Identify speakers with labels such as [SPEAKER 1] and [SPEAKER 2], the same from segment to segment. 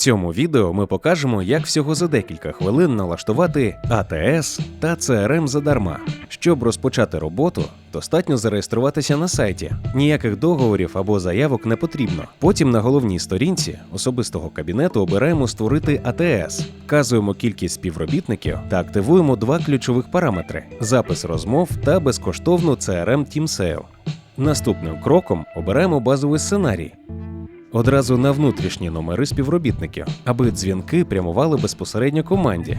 [SPEAKER 1] цьому відео ми покажемо, як всього за декілька хвилин налаштувати АТС та ЦРМ задарма. Щоб розпочати роботу, достатньо зареєструватися на сайті. Ніяких договорів або заявок не потрібно. Потім на головній сторінці особистого кабінету обираємо створити АТС, вказуємо кількість співробітників та активуємо два ключових параметри: запис розмов та безкоштовну CRM TeamSale. Наступним кроком обираємо базовий сценарій. Одразу на внутрішні номери співробітників, аби дзвінки прямували безпосередньо команді.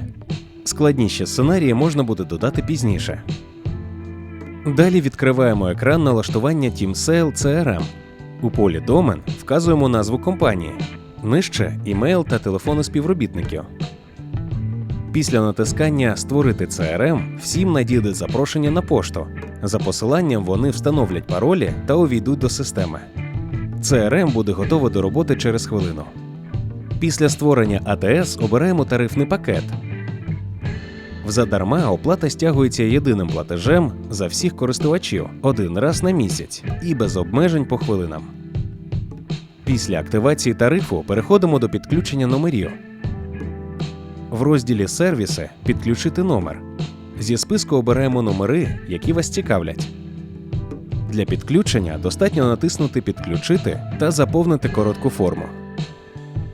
[SPEAKER 1] Складніші сценарії можна буде додати пізніше. Далі відкриваємо екран налаштування TeamSale CRM. У полі Домен вказуємо назву компанії, нижче імейл та телефони співробітників. Після натискання Створити CRM всім надійде запрошення на пошту. За посиланням вони встановлять паролі та увійдуть до системи. CRM буде готово до роботи через хвилину. Після створення АТС обираємо тарифний пакет. В задарма оплата стягується єдиним платежем за всіх користувачів один раз на місяць і без обмежень по хвилинам. Після активації тарифу переходимо до підключення номерів. В розділі Сервіси підключити номер. Зі списку обираємо номери, які вас цікавлять. Для підключення достатньо натиснути Підключити та заповнити коротку форму.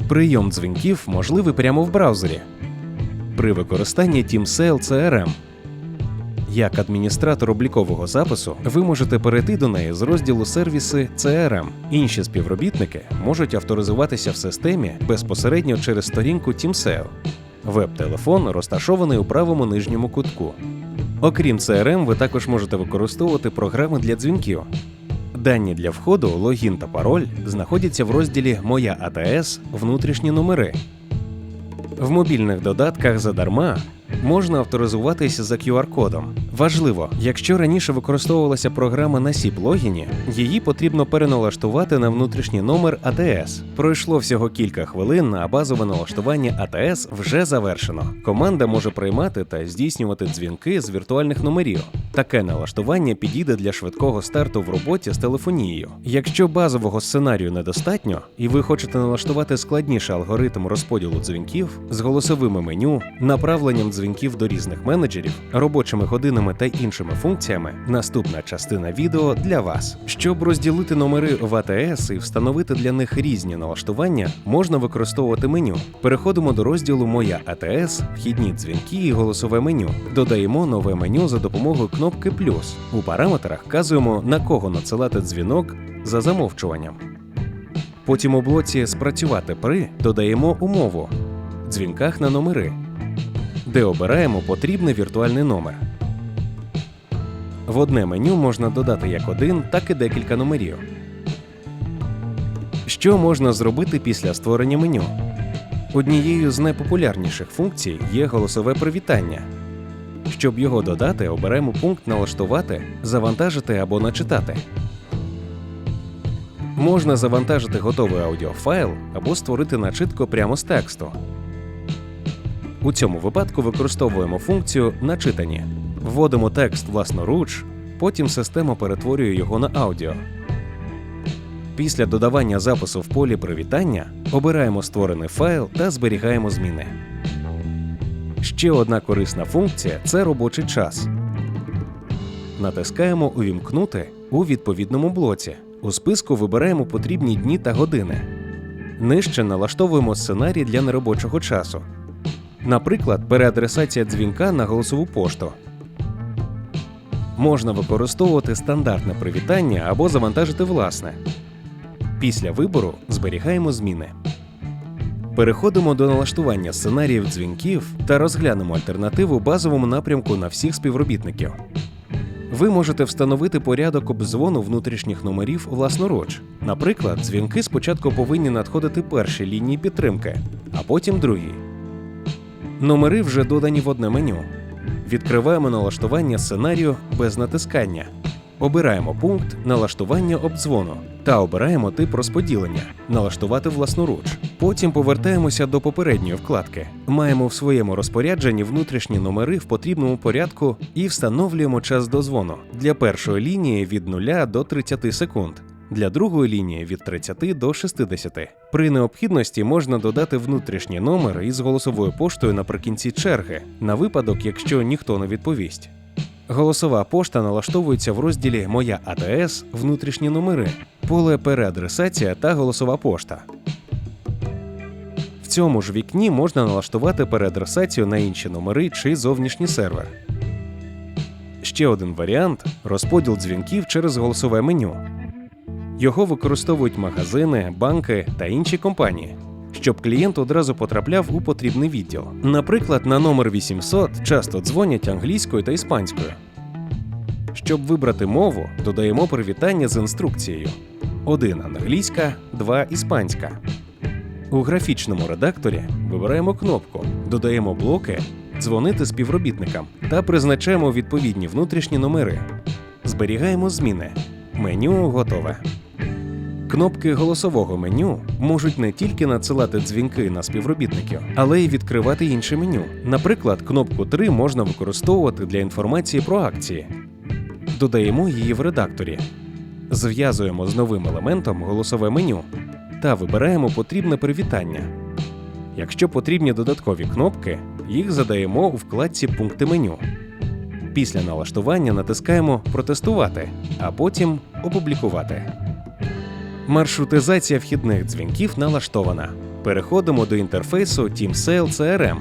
[SPEAKER 1] Прийом дзвінків можливий прямо в браузері при використанні TeamSale CRM. Як адміністратор облікового запису, ви можете перейти до неї з розділу сервіси CRM. Інші співробітники можуть авторизуватися в системі безпосередньо через сторінку TeamSale. Веб-телефон розташований у правому нижньому кутку. Окрім CRM, ви також можете використовувати програми для дзвінків. Дані для входу, логін та пароль знаходяться в розділі Моя АТС внутрішні номери. В мобільних додатках задарма можна авторизуватися за QR-кодом. Важливо, якщо раніше використовувалася програма на SIP логіні, її потрібно переналаштувати на внутрішній номер АТС. Пройшло всього кілька хвилин, а базове налаштування АТС вже завершено. Команда може приймати та здійснювати дзвінки з віртуальних номерів. Таке налаштування підійде для швидкого старту в роботі з телефонією. Якщо базового сценарію недостатньо, і ви хочете налаштувати складніший алгоритм розподілу дзвінків з голосовими меню, направленням дзвінків до різних менеджерів, робочими годинами та іншими функціями, наступна частина відео для вас. Щоб розділити номери в АТС і встановити для них різні налаштування, можна використовувати меню. Переходимо до розділу Моя АТС, вхідні дзвінки і голосове меню. Додаємо нове меню за допомогою кнопки плюс. У параметрах вказуємо на кого надсилати дзвінок за замовчуванням. Потім у блоці Спрацювати при додаємо умову дзвінках на номери, де обираємо потрібний віртуальний номер. В одне меню можна додати як один, так і декілька номерів. Що можна зробити після створення меню? Однією з найпопулярніших функцій є голосове привітання. Щоб його додати, оберемо пункт Налаштувати, завантажити або начитати. Можна завантажити готовий аудіофайл або створити начитку прямо з тексту. У цьому випадку використовуємо функцію начитані. Вводимо текст власноруч, потім система перетворює його на аудіо. Після додавання запису в полі привітання обираємо створений файл та зберігаємо зміни. Ще одна корисна функція це робочий час. Натискаємо Увімкнути у відповідному блоці. У списку вибираємо потрібні дні та години. Нижче налаштовуємо сценарій для неробочого часу. Наприклад, переадресація дзвінка на голосову пошту. Можна використовувати стандартне привітання або завантажити власне. Після вибору зберігаємо зміни. Переходимо до налаштування сценаріїв дзвінків та розглянемо альтернативу базовому напрямку на всіх співробітників. Ви можете встановити порядок обдзвону внутрішніх номерів власноруч. Наприклад, дзвінки спочатку повинні надходити першій лінії підтримки, а потім другій. Номери вже додані в одне меню. Відкриваємо налаштування сценарію без натискання. Обираємо пункт налаштування обдзвону та обираємо тип розподілення налаштувати власноруч. Потім повертаємося до попередньої вкладки. Маємо в своєму розпорядженні внутрішні номери в потрібному порядку і встановлюємо час дозвону для першої лінії від 0 до 30 секунд. Для другої лінії від 30 до 60. При необхідності можна додати внутрішній номер із голосовою поштою наприкінці черги, на випадок, якщо ніхто не відповість. Голосова пошта налаштовується в розділі Моя АТС, внутрішні номери, поле переадресація та голосова пошта. В цьому ж вікні можна налаштувати переадресацію на інші номери чи зовнішній сервер. Ще один варіант розподіл дзвінків через голосове меню. Його використовують магазини, банки та інші компанії, щоб клієнт одразу потрапляв у потрібний відділ. Наприклад, на номер 800 часто дзвонять англійською та іспанською. Щоб вибрати мову, додаємо привітання з інструкцією: 1 англійська, 2 іспанська. У графічному редакторі вибираємо кнопку, додаємо блоки, дзвонити співробітникам та призначаємо відповідні внутрішні номери. Зберігаємо зміни. Меню готове. Кнопки голосового меню можуть не тільки надсилати дзвінки на співробітників, але й відкривати інше меню. Наприклад, кнопку 3 можна використовувати для інформації про акції. Додаємо її в редакторі. Зв'язуємо з новим елементом голосове меню та вибираємо потрібне привітання. Якщо потрібні додаткові кнопки, їх задаємо у вкладці Пункти меню. Після налаштування натискаємо Протестувати, а потім Опублікувати. Маршрутизація вхідних дзвінків налаштована. Переходимо до інтерфейсу TeamSale CRM.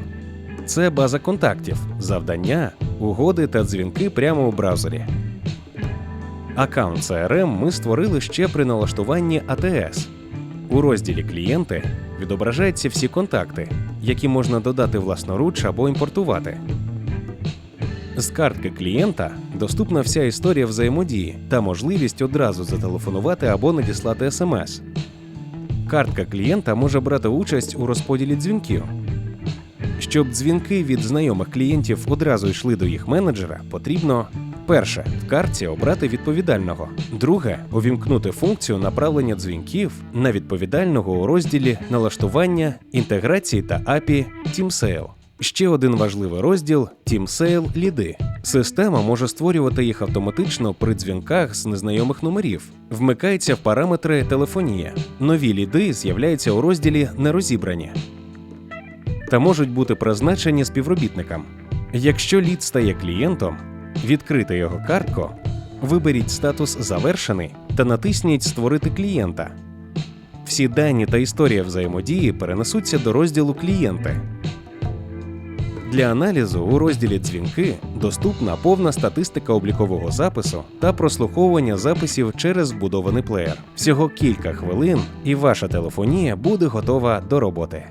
[SPEAKER 1] Це база контактів, завдання, угоди та дзвінки прямо у браузері. Аккаунт CRM ми створили ще при налаштуванні ATS. У розділі Клієнти відображаються всі контакти, які можна додати власноруч або імпортувати. З картки клієнта доступна вся історія взаємодії та можливість одразу зателефонувати або надіслати смс. Картка клієнта може брати участь у розподілі дзвінків. Щоб дзвінки від знайомих клієнтів одразу йшли до їх менеджера, потрібно перше в картці обрати відповідального. Друге увімкнути функцію направлення дзвінків на відповідального у розділі налаштування, інтеграції та API TeamSale. Ще один важливий розділ TeamSale ліди. Система може створювати їх автоматично при дзвінках з незнайомих номерів. Вмикається в параметри телефонія. Нові ліди з'являються у розділі Нерозібрані та можуть бути призначені співробітникам. Якщо лід стає клієнтом, відкрити його картку, виберіть статус Завершений та натисніть Створити клієнта. Всі дані та історія взаємодії перенесуться до розділу Клієнти. Для аналізу у розділі Дзвінки доступна повна статистика облікового запису та прослуховування записів через вбудований плеєр. Всього кілька хвилин, і ваша телефонія буде готова до роботи.